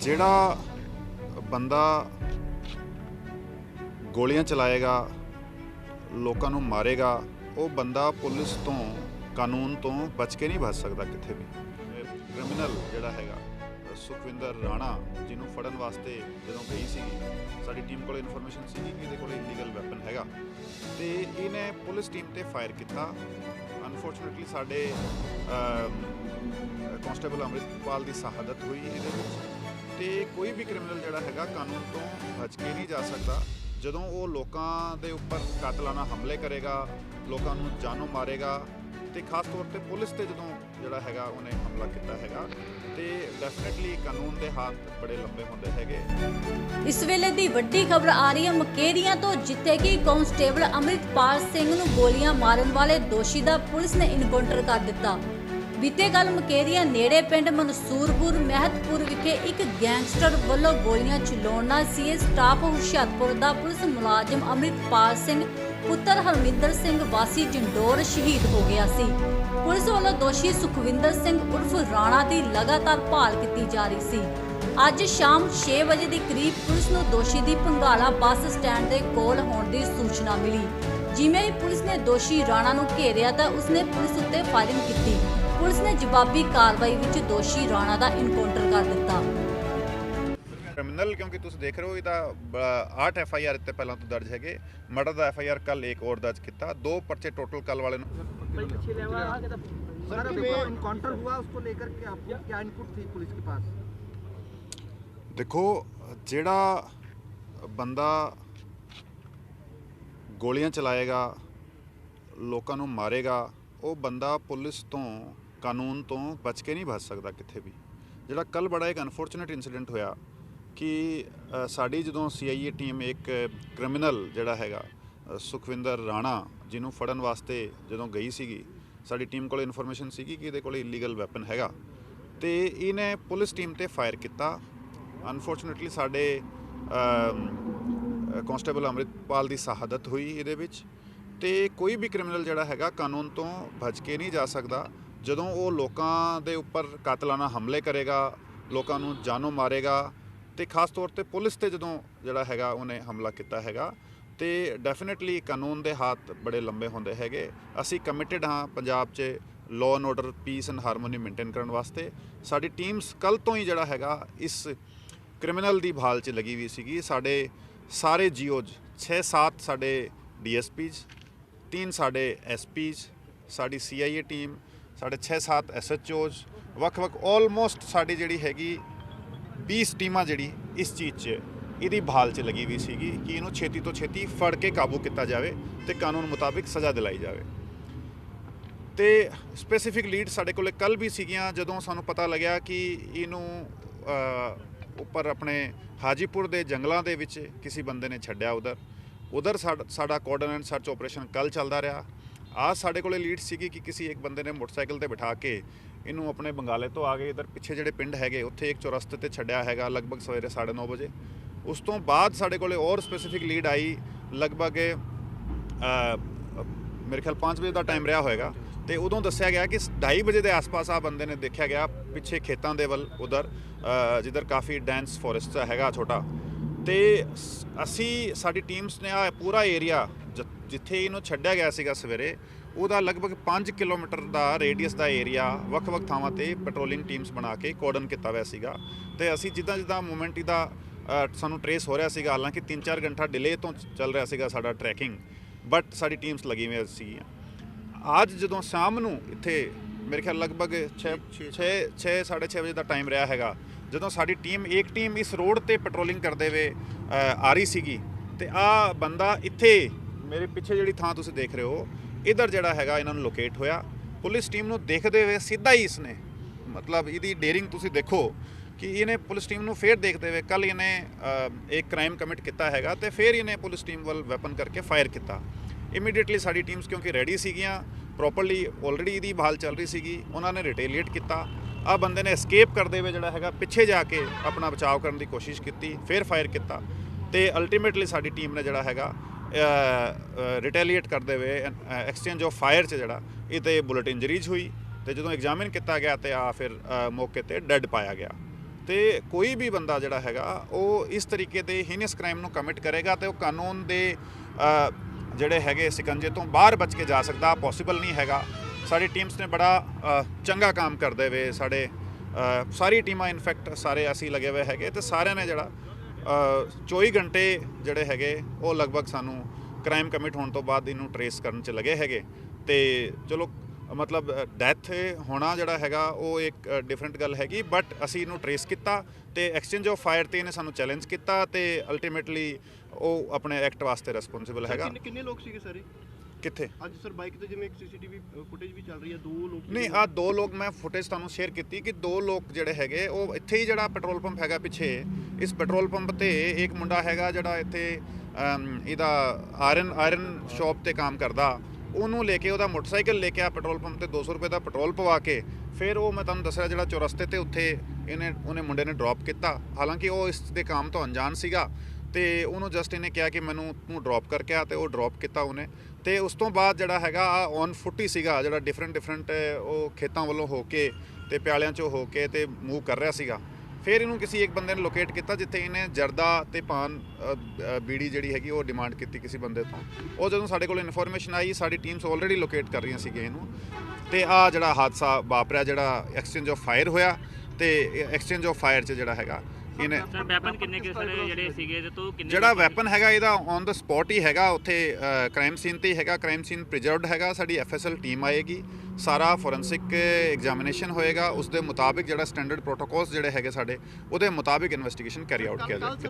ਜਿਹੜਾ ਬੰਦਾ ਗੋਲੀਆਂ ਚਲਾਏਗਾ, ਲੋਕਾਂ ਨੂੰ ਮਾਰੇਗਾ, ਉਹ ਬੰਦਾ ਪੁਲਿਸ ਤੋਂ, ਕਾਨੂੰਨ ਤੋਂ ਬਚ ਕੇ ਨਹੀਂ ਬਚ ਸਕਦਾ ਕਿੱਥੇ ਵੀ। ਕ੍ਰਿਮੀਨਲ ਜਿਹੜਾ ਹੈਗਾ, ਸੁਖਵਿੰਦਰ ਰਾਣਾ, ਜਿਹਨੂੰ ਫੜਨ ਵਾਸਤੇ ਜਦੋਂ ਗਈ ਸੀ ਸਾਡੀ ਟੀਮ ਕੋਲ ਇਨਫੋਰਮੇਸ਼ਨ ਸੀਗੀ ਕਿ ਇਹਦੇ ਕੋਲ ਇਲੀਗਲ ਵੈਪਨ ਹੈਗਾ। ਤੇ ਇਹਨੇ ਪੁਲਿਸ ਟੀਮ ਤੇ ਫਾਇਰ ਕੀਤਾ। ਅਨਫੋਰਚੂਨੇਟਲੀ ਸਾਡੇ ਕਨਸਟੇਬਲ ਅੰਮ੍ਰਿਤਪਾਲ ਦੀ ਸ਼ਹਾਦਤ ਹੋਈ ਇਹਦੇ ਵਿੱਚ। ਤੇ ਕੋਈ ਵੀ ਕ੍ਰਿਮੀਨਲ ਜਿਹੜਾ ਹੈਗਾ, ਕਾਨੂੰਨ ਤੋਂ ਬਚ ਕੇ ਨਹੀਂ ਜਾ ਸਕਦਾ। ਜਦੋਂ ਉਹ ਲੋਕਾਂ ਦੇ ਉੱਪਰ ਕਾਤਲਾਨਾ ਹਮਲੇ ਕਰੇਗਾ, ਲੋਕਾਂ ਨੂੰ ਜਾਨੋਂ ਮਾਰੇਗਾ ਤੇ ਖਾਸ ਤੌਰ ਤੇ ਪੁਲਿਸ ਤੇ ਜਦੋਂ ਜਿਹੜਾ ਹੈਗਾ ਉਹਨੇ ਹਮਲਾ ਕੀਤਾ ਹੈਗਾ, ਤੇ ਡੈਫੀਨਿਟਲੀ ਕਾਨੂੰਨ ਦੇ ਹੱਥ ਬੜੇ ਲੰਬੇ ਹੁੰਦੇ ਹੈਗੇ। ਇਸ ਵੇਲੇ ਦੀ ਵੱਡੀ ਖਬਰ ਆ ਰਹੀ ਹੈ, ਮਕੇਰੀਆਂ ਤੋਂ ਜਿੱਥੇ ਕਿ ਕਾਂਸਟੇਬਲ ਅੰਮ੍ਰਿਤਪਾਲ ਸਿੰਘ ਨੂੰ ਗੋਲੀਆਂ ਮਾਰਨ ਵਾਲੇ ਦੋਸ਼ੀ ਦਾ ਪੁਲਿਸ ਨੇ ਇਨਕਾਊਂਟਰ ਕਰ ਦਿੱਤਾ। ਬੀਤੇ ਕੱਲ ਮਕੇਰੀਆਂ ਨੇੜੇ ਪਿੰਡ ਮਨਸੂਰਪੁਰ ਮਹਿਤਪੁਰ ਵਿਖੇ ਇੱਕ ਗੈਂਗਸਟਰ ਵੱਲੋਂ ਗੋਲੀਆਂ ਚਲਾਉਣ ਨਾਲ ਸੀਏ ਸਟਾਫ ਹੁਸ਼ਿਆਰਪੁਰ ਦਾ ਪੁਲਿਸ ਮੁਲਾਜ਼ਮ ਅੰਮ੍ਰਿਤਪਾਲ ਸਿੰਘ ਪੁੱਤਰ ਹਰਮਿੰਦਰ ਸਿੰਘ ਵਾਸੀ ਜੰਡੋਰ ਸ਼ਹੀਦ ਹੋ ਗਿਆ ਸੀ। ਪੁਲਿਸ ਵੱਲੋਂ ਦੋਸ਼ੀ ਸੁਖਵਿੰਦਰ ਸਿੰਘ ਉਰਫ ਰਾਣਾ ਦੀ ਲਗਾਤਾਰ ਭਾਲ ਕੀਤੀ ਜਾ ਰਹੀ ਸੀ। ਅੱਜ ਸ਼ਾਮ 6 ਵਜੇ ਦੇ ਕਰੀਬ ਪੁਲਿਸ ਨੂੰ ਦੋਸ਼ੀ ਦੀ ਪੰਗਾਲਾ ਬੱਸ ਸਟੈਂਡ ਦੇ ਕੋਲ ਹੋਣ ਦੀ ਸੂਚਨਾ ਮਿਲੀ। ਜਿਵੇਂ ਹੀ ਪੁਲਿਸ ਨੇ ਦੋਸ਼ੀ ਰਾਣਾ ਨੂੰ ਘੇਰਿਆ ਤਾਂ ਉਸਨੇ ਪੁਲਿਸ ਉੱਤੇ ਫਾਇਰਿੰਗ ਕੀਤੀ। ਪੁਲਿਸ ਨੇ ਜਵਾਬੀ ਕਾਰਵਾਈ ਵਿੱਚ ਦੋਸ਼ੀ ਰਾਣਾ ਦਾ ਇਨਕਾਊਂਟਰ ਕਰ ਦਿੱਤਾ। ਕ੍ਰਿਮੀਨਲ ਕਿਉਂਕਿ ਤੁਸੀਂ ਦੇਖ ਰਹੇ ਹੋ ਇਹਦਾ ਆਠ ਐਫ ਆਈ ਆਰ ਇੱਥੇ ਪਹਿਲਾਂ ਤੋਂ ਦਰਜ ਹੈਗੇ। ਮਰਡਰ ਦਾ ਐਫ ਆਈ ਆਰ ਕੱਲ ਇੱਕ ਹੋਰ ਦਰਜ ਕੀਤਾ। ਦੋ ਪਰਚੇ ਟੋਟਲ ਕੱਲ ਵਾਲੇ ਨੂੰ ਦੇਖੋ। ਜਿਹੜਾ ਬੰਦਾ ਗੋਲੀਆਂ ਚਲਾਏਗਾ ਲੋਕਾਂ ਨੂੰ ਮਾਰੇਗਾ ਉਹ ਬੰਦਾ ਪੁਲਿਸ ਤੋਂ ਕਾਨੂੰਨ ਤੋਂ ਬਚ ਕੇ ਨਹੀਂ ਬਚ ਸਕਦਾ ਕਿੱਥੇ ਵੀ। ਜਿਹੜਾ ਕੱਲ ਬੜਾ ਇੱਕ ਅਨਫੋਰਚੂਨੇਟ ਇਨਸੀਡੈਂਟ ਹੋਇਆ ਕਿ ਸਾਡੀ ਜਦੋਂ ਸੀਆਈਏ ਟੀਮ ਇੱਕ ਕ੍ਰਿਮੀਨਲ ਜਿਹੜਾ ਹੈਗਾ ਸੁਖਵਿੰਦਰ ਰਾਣਾ ਜਿਹਨੂੰ ਫੜਨ ਵਾਸਤੇ ਜਦੋਂ ਗਈ ਸੀਗੀ, ਸਾਡੀ ਟੀਮ ਕੋਲ ਇਨਫੋਰਮੇਸ਼ਨ ਸੀਗੀ ਕਿ ਇਹਦੇ ਕੋਲ ਇਲੀਗਲ ਵੈਪਨ ਹੈਗਾ। ਤੇ ਇਹਨੇ ਪੁਲਿਸ ਟੀਮ ਤੇ ਫਾਇਰ ਕੀਤਾ। ਅਨਫੋਰਚੂਨੇਟਲੀ ਸਾਡੇ ਕਨਸਟੇਬਲ ਅੰਮ੍ਰਿਤਪਾਲ ਦੀ ਸ਼ਹਾਦਤ ਹੋਈ ਇਹਦੇ ਵਿੱਚ। ਤੇ ਕੋਈ ਵੀ ਕ੍ਰਿਮੀਨਲ ਜਿਹੜਾ ਹੈਗਾ ਕਾਨੂੰਨ ਤੋਂ ਬਚ ਕੇ ਨਹੀਂ ਜਾ ਸਕਦਾ। ਜਦੋਂ ਉਹ ਲੋਕਾਂ ਦੇ ਉੱਪਰ ਕਾਤਲਾਨਾ ਹਮਲੇ ਕਰੇਗਾ, ਲੋਕਾਂ ਨੂੰ ਜਾਨੋਂ ਮਾਰੇਗਾ ਤੇ ਖਾਸ ਤੌਰ ਤੇ ਪੁਲਿਸ ਤੇ ਜਦੋਂ ਜਿਹੜਾ ਹੈਗਾ ਉਹਨੇ ਹਮਲਾ ਕੀਤਾ ਹੈਗਾ, ਤੇ ਡੈਫੀਨਿਟਲੀ ਕਾਨੂੰਨ ਦੇ ਹੱਥ ਬੜੇ ਲੰਬੇ ਹੁੰਦੇ ਹੈਗੇ। ਅਸੀਂ ਕਮਿਟਿਡ ਹਾਂ ਪੰਜਾਬ 'ਚ law and order peace and harmony maintain ਕਰਨ ਵਾਸਤੇ। ਸਾਡੀ ਟੀਮਸ ਕੱਲ ਤੋਂ ਹੀ ਜਿਹੜਾ ਹੈਗਾ ਇਸ ਕ੍ਰਿਮੀਨਲ ਦੀ ਭਾਲ 'ਚ ਲੱਗੀ ਹੋਈ ਸੀਗੀ। ਸਾਡੇ ਸਾਰੇ ਜੀਓਜ 6-7 ਸਾਡੇ ਡੀਐਸਪੀਜ਼, ਤਿੰਨ ਸਾਡੇ ਐਸਪੀਜ਼, ਸਾਡੀ ਸੀਆਈਏ ਟੀਮ ਸਾਡੇ 6-7 ਐਸਐਚਓਜ਼, ਵੱਖ-ਵੱਖ ਆਲਮੋਸਟ ਸਾਡੀ ਜਿਹੜੀ ਹੈਗੀ 20 ਟੀਮਾਂ ਜਿਹੜੀ ਇਸ ਚੀਜ਼ 'ਚ, ਇਹਦੀ ਬਹਾਲ 'ਚ ਲੱਗੀ ਹੋਈ ਸੀਗੀ ਕਿ ਇਹਨੂੰ ਛੇਤੀ ਤੋਂ ਛੇਤੀ ਫੜ ਕੇ ਕਾਬੂ ਕੀਤਾ ਜਾਵੇ ਤੇ ਕਾਨੂੰਨ ਮੁਤਾਬਿਕ ਸਜ਼ਾ ਦਿਲਾਈ ਜਾਵੇ। ਤੇ ਸਪੈਸੀਫਿਕ ਲੀਡ ਸਾਡੇ ਕੋਲੇ ਕੱਲ ਵੀ ਸੀਗੀਆਂ, ਜਦੋਂ ਸਾਨੂੰ ਪਤਾ ਲੱਗਿਆ ਕਿ ਇਹਨੂੰ ਉੱਪਰ ਆਪਣੇ ਹਾਜੀਪੁਰ ਦੇ ਜੰਗਲਾਂ ਦੇ ਵਿੱਚ ਕਿਸੇ ਬੰਦੇ ਨੇ ਛੱਡਿਆ ਉਧਰ। ਉਧਰ ਸਾਡਾ ਕੋਆਰਡੀਨੇਟ ਸਰਚ ਆਪਰੇਸ਼ਨ ਕੱਲ ਚੱਲਦਾ ਰਿਹਾ। ਆ ਸਾਡੇ ਕੋਲੇ ਲੀਡ ਸੀਗੀ ਕਿ ਕਿਸੇ ਇੱਕ ਬੰਦੇ ਨੇ ਮੋਟਰਸਾਈਕਲ ਤੇ ਬਿਠਾ ਕੇ ਇਹਨੂੰ ਆਪਣੇ ਬੰਗਾਲੇ ਤੋਂ ਆ ਕੇ ਇਧਰ ਪਿੱਛੇ ਜਿਹੜੇ ਪਿੰਡ ਹੈਗੇ, ਉੱਥੇ ਇੱਕ ਚੌਰਸਤੇ ਤੇ ਛੱਡਿਆ ਹੈਗਾ ਲਗਭਗ ਸਵੇਰੇ 9:30 ਵਜੇ। ਉਸ ਤੋਂ ਬਾਅਦ ਸਾਡੇ ਕੋਲੇ ਹੋਰ ਸਪੈਸੀਫਿਕ ਲੀਡ ਆਈ, ਲਗਭਗ ਮੇਰੇ ਖਿਆਲ 5 ਵਜੇ ਦਾ ਟਾਈਮ ਰਿਹਾ ਹੋਏਗਾ। ਤੇ ਉਦੋਂ ਦੱਸਿਆ ਗਿਆ ਕਿ 2:30 ਵਜੇ ਦੇ ਆਸ-ਪਾਸ ਆ ਬੰਦੇ ਨੇ ਦੇਖਿਆ ਗਿਆ, ਪਿੱਛੇ ਖੇਤਾਂ ਦੇ ਵੱਲ, ਉਧਰ ਜਿੱਧਰ ਕਾਫੀ ਡੈਂਸ ਫੋਰੈਸਟ ਹੈਗਾ ਛੋਟਾ। ਤੇ ਸ- ਅਸੀਂ, ਸਾਡੀ ਟੀਮਸ ਨੇ ਆ ਪੂਰਾ ਏਰੀਆ ਜਿੱਥੇ ਇਹਨੂੰ ਛੱਡਿਆ ਗਿਆ ਸੀਗਾ ਸਵੇਰੇ ਉਹਦਾ ਲਗਭਗ 5 ਕਿਲੋਮੀਟਰ ਦਾ ਰੇਡੀਅਸ ਦਾ ਏਰੀਆ ਵੱਖ-ਵੱਖ ਥਾਵਾਂ ਤੇ ਪੈਟਰੋਲਿੰਗ ਟੀਮਸ ਬਣਾ ਕੇ ਕੋਡਨ ਕੀਤਾ ਹੋਇਆ ਸੀਗਾ। ਤੇ ਅਸੀਂ ਜਿੱਦਾਂ ਜਿੱਦਾਂ ਮੂਵਮੈਂਟ ਅ, ਸਾਨੂੰ ਟਰੇਸ ਹੋ ਰਿਹਾ ਸੀਗਾ ਹਾਲਾਂਕਿ 3-4 ਘੰਟਾ ਡਿਲੇ ਤੋਂ ਚੱਲ ਰਿਹਾ ਸੀਗਾ ਸਾਡਾ ਟਰੈਕਿੰਗ ਬਟ ਸਾਡੀ ਟੀਮਸ ਲੱਗੀ ਹੋਈਆਂ ਸੀਗੀਆਂ। ਅੱਜ ਜਦੋਂ ਸ਼ਾਮ ਨੂੰ ਇੱਥੇ ਮੇਰੇ ਖਿਆਲ ਲਗਭਗ 6 6 6 6:30 ਵਜੇ ਦਾ ਟਾਈਮ ਰਿਹਾ ਹੈਗਾ ਜਦੋਂ ਸਾਡੀ ਟੀਮ ਇੱਕ ਟੀਮ ਇਸ ਰੋਡ ਤੇ ਪੈਟਰੋਲਿੰਗ ਕਰਦੇ ਹੋਏ ਅ, ਆ ਰਹੀ ਸੀਗੀ ਤੇ ਆ ਬੰਦਾ ਇੱਥੇ ਮੇਰੇ ਪਿੱਛੇ ਜਿਹੜੀ ਥਾਂ ਤੁਸੀਂ ਦੇਖ ਰਹੇ ਹੋ ਇਧਰ ਜਿਹੜਾ ਹੈਗਾ ਇਹਨਾਂ ਨੂੰ ਲੋਕੇਟ ਹੋਇਆ। ਪੁਲਿਸ ਟੀਮ ਨੂੰ ਦੇਖਦੇ ਹੋਏ ਸਿੱਧਾ ਹੀ ਇਸਨੇ ਮਤਲਬ ਇਹਦੀ ਡੇਰਿੰਗ ਤੁਸੀਂ ਦੇਖੋ ਕਿ ਇਹਨੇ ਪੁਲਿਸ ਟੀਮ ਨੂੰ ਫੇਰ ਦੇਖਦੇ ਹੋਏ ਕੱਲ ਇਹਨੇ ਅ, ਇੱਕ ਕ੍ਰਾਈਮ ਕਮਿਟ ਕੀਤਾ ਹੈਗਾ ਤੇ ਫੇਰ ਇਹਨੇ ਪੁਲਿਸ ਟੀਮ ਵੱਲ ਵੈਪਨ ਕਰਕੇ ਫਾਇਰ ਕੀਤਾ। ਇਮੀਡੀਏਟਲੀ ਸਾਡੀ ਟੀਮਸ ਕਿਉਂਕਿ ਰੈਡੀ ਸੀਗੀਆਂ ਪ੍ਰੋਪਰਲੀ ਆਲਰੇਡੀ ਇਹਦੀ ਬਹਾਲ ਚੱਲ ਰਹੀ ਸੀਗੀ ਉਹਨਾਂ ਨੇ ਰਿਟੇਲੀਏਟ ਕੀਤਾ। ਆ ਬੰਦੇ ਨੇ ਐਸਕੇਪ ਕਰਦੇ ਹੋਏ ਜਿਹੜਾ ਹੈਗਾ ਪਿੱਛੇ ਜਾ ਕੇ ਆਪਣਾ ਬਚਾਅ ਕਰਨ ਦੀ ਕੋਸ਼ਿਸ਼ ਕੀਤੀ ਫਿਰ ਫਾਇਰ ਕੀਤਾ। ਤੇ ਅਲਟੀਮੇਟਲੀ ਸਾਡੀ ਟੀਮ ਨੇ ਜਿਹੜਾ ਹੈਗਾ ਰਿਟੈਲੀਏਟ ਕਰਦੇ ਹੋਏ ਐਕਸਚੇਂਜ ਆਫ ਫਾਇਰ 'ਚ ਜਿਹੜਾ ਇਹ ਤੇ ਬੁਲਟ ਇੰਜਰੀਜ਼ ਹੋਈ ਤੇ ਜਦੋਂ ਐਗਜ਼ਾਮਿਨ ਕੀਤਾ ਗਿਆ ਤੇ ਆ ਫਿਰ ਮੌਕੇ ਤੇ ਡੈੱਡ ਪਾਇਆ ਗਿਆ। ਤੇ ਕੋਈ ਵੀ ਬੰਦਾ ਜਿਹੜਾ ਹੈਗਾ, ਉਹ ਇਸ ਤਰੀਕੇ ਦੇ ਹੀਨਸ ਕ੍ਰਾਈਮ ਨੂੰ ਕਮਿਟ ਕਰੇਗਾ ਤੇ ਉਹ ਕਾਨੂੰਨ ਦੇ ਜਿਹੜੇ ਹੈਗੇ ਸਿਕੰਜੇ ਤੋਂ ਬਾਹਰ ਬਚ ਕੇ ਜਾ ਸਕਦਾ ਪੋਸੀਬਲ ਨਹੀਂ ਹੈਗਾ। ਸਾਡੀ ਟੀਮਸ ਨੇ ਬੜਾ ਚੰਗਾ ਕੰਮ ਕਰਦੇ ਹੋਏ ਸਾਡੇ ਸਾਰੀ ਟੀਮਾਂ ਇਨਫੈਕਟ ਸਾਰੇ ਅਸੀਂ ਲੱਗੇ ਹੋਏ ਹੈਗੇ ਤੇ ਸਾਰਿਆਂ ਨੇ ਜਿਹੜਾ 24 ਘੰਟੇ ਜਿਹੜੇ ਹੈਗੇ ਉਹ ਲਗਭਗ ਸਾਨੂੰ ਕ੍ਰਾਈਮ ਕਮਿਟ ਹੋਣ ਤੋਂ ਬਾਅਦ ਇਹਨੂੰ ਟਰੇਸ ਕਰਨ ਚ ਲੱਗੇ ਹੈਗੇ। ਤੇ ਚਲੋ ਮਤਲਬ ਡੈਥ ਹੋਣਾ ਜਿਹੜਾ ਹੈਗਾ ਉਹ ਇੱਕ ਡਿਫਰੈਂਟ ਗੱਲ ਹੈਗੀ ਬਟ ਅਸੀਂ ਇਹਨੂੰ ਟਰੇਸ ਕੀਤਾ ਤੇ ਐਕਸਚੇਂਜ ਆਫ ਫਾਇਰ ਤੇ ਇਹਨੇ ਸਾਨੂੰ ਚੈਲੰਜ ਕੀਤਾ ਤੇ ਅਲਟੀਮੇਟਲੀ ਉਹ ਆਪਣੇ ਐਕਟ ਵਾਸਤੇ ਰਿਸਪੌਂਸਿਬਲ ਹੈਗਾ। ਕਿੰਨੇ ਕਿੰਨੇ ਲੋਕ ਸੀਗੇ ਸਾਰੇ? ਕਿੱਥੇ? ਅੱਜ ਸਰ ਬਾਈਕ ਤੇ ਜਿਵੇਂ ਇੱਕ ਸੀਸੀਟੀਵੀ ਫੁਟੇਜ ਵੀ ਚੱਲ ਰਹੀ ਹੈ ਦੋ ਲੋਕ ਨਹੀਂ ਆ ਦੋ ਲੋਕ ਮੈਂ ਫੁਟੇਜ ਤੁਹਾਨੂੰ ਸ਼ੇਅਰ ਕੀਤੀ ਕਿ ਦੋ ਲੋਕ ਜਿਹੜੇ ਹੈਗੇ ਉਹ ਇੱਥੇ ਹੀ ਜਿਹੜਾ ਪੈਟਰੋਲ ਪੰਪ ਹੈਗਾ ਪਿੱਛੇ ਇਸ ਪੈਟਰੋਲ ਪੰਪ ਤੇ ਇੱਕ ਮੁੰਡਾ ਹੈਗਾ ਜਿਹੜਾ ਇੱਥੇ ਇਹਦਾ ਆਇਰਨ ਆਇਰਨ ਸ਼ਾਪ ਤੇ ਕੰਮ ਕਰਦਾ। ਉਹਨੂੰ ਲੈ ਕੇ ਉਹਦਾ ਮੋਟਰਸਾਈਕਲ ਲੈ ਕੇ ਆ ਪੈਟਰੋਲ ਪੰਪ ਤੇ 200 ਰੁਪਏ ਦਾ ਪੈਟਰੋਲ ਪਵਾ ਕੇ ਫਿਰ ਉਹ ਮੈਂ ਤੁਹਾਨੂੰ ਦੱਸਿਆ ਜਿਹੜਾ ਚੌਰਸਤੇ ਤੇ ਉੱਥੇ ਇਹਨੇ ਉਹਨੇ ਮੁੰਡੇ ਨੇ ਡ੍ਰੌਪ ਕੀਤਾ। ਹਾਲਾਂਕਿ ਉਹ ਇਸ ਦੇ ਕੰਮ ਤੋਂ ਅਣਜਾਣ ਸੀਗਾ। ਤੇ ਉਹਨੂੰ ਜਸਟ ਇਹਨੇ ਕਿਹਾ ਕਿ ਮੈਨੂੰ ਤੂੰ ਡ੍ਰੌਪ ਕਰਕੇ ਆ ਤੇ ਉਹ ਡ੍ਰੌਪ ਕੀਤਾ ਉਹਨੇ। ਤੇ ਉਸ ਤੋਂ ਬਾਅਦ ਜਿਹੜਾ ਹੈਗਾ ਔਨ ਫੁੱਟ ਹੀ ਸੀਗਾ, ਜਿਹੜਾ ਡਿਫਰੈਂਟ ਡਿਫਰੈਂਟ ਉਹ ਖੇਤਾਂ ਵੱਲੋਂ ਹੋ ਕੇ ਤੇ ਪਿਆਲਿਆਂ ਚੋਂ ਹੋ ਕੇ ਤੇ ਮੂਵ ਕਰ ਰਿਹਾ ਸੀਗਾ। ਫਿਰ ਇਹਨੂੰ ਕਿਸੇ ਇੱਕ ਬੰਦੇ ਨੇ ਲੋਕੇਟ ਕੀਤਾ ਜਿੱਥੇ ਇਹਨੇ ਜਰਦਾ ਤੇ ਪਾਨ ਬੀੜੀ ਜਿਹੜੀ ਹੈਗੀ ਉਹ ਡਿਮਾਂਡ ਕੀਤੀ ਕਿਸੇ ਬੰਦੇ ਤੋਂ। ਉਹ ਜਦੋਂ ਸਾਡੇ ਕੋਲ ਇਨਫੋਰਮੇਸ਼ਨ ਆਈ, ਸਾਡੀ ਟੀਮਸ ਆਲਰੇਡੀ ਲੋਕੇਟ ਕਰ ਰਹੀਆਂ ਸੀਗੀਆਂ ਇਹਨੂੰ। ਤੇ ਆ ਜਿਹੜਾ ਹਾਦਸਾ ਵਾਪਰਿਆ, ਜਿਹੜਾ ਐਕਸਚੇਂਜ ਆਫ ਫਾਇਰ ਹੋਇਆ ਤੇ ਐਕਸਚੇਂਜ ਆਫ ਫਾਇਰ 'ਚ ਜਿਹੜਾ ਹੈਗਾ। ਇਹਨੇ ਸਰ ਵੈਪਨ ਕਿੰਨੇ ਕਿ ਸਰ ਜਿਹੜੇ ਸੀਗੇ ਤੇ ਤੋਂ ਕਿੰਨੇ ਜਿਹੜਾ ਵੈਪਨ ਹੈਗਾ ਇਹਦਾ ਔਨ ਦਾ ਸਪੌਟ ਹੀ ਹੈਗਾ ਉੱਥੇ ਕ੍ਰਾਈਮ ਸੀਨ ਤੇ ਹੀ ਹੈਗਾ ਕ੍ਰਾਈਮ ਸੀਨ ਪ੍ਰੀਜ਼ਰਵਡ ਹੈਗਾ ਸਾਡੀ ਐਫਐਸਐਲ ਟੀਮ ਆਏਗੀ ਸਾਰਾ ਫੋਰੈਂਸਿਕ ਐਗਜ਼ਾਮੀਨੇਸ਼ਨ ਹੋਏਗਾ ਉਸ ਦੇ ਮੁਤਾਬਿਕ ਜਿਹੜਾ ਸਟੈਂਡਰਡ ਪ੍ਰੋਟੋਕੋਲਸ ਜਿਹੜੇ ਹੈਗੇ ਸਾਡੇ ਉਹਦੇ ਮੁਤਾਬਿਕ ਇਨਵੈਸਟੀਗੇਸ਼ਨ ਕੈਰੀ ਆਊਟ ਕੀਤਾ ਜਾਏਗਾ।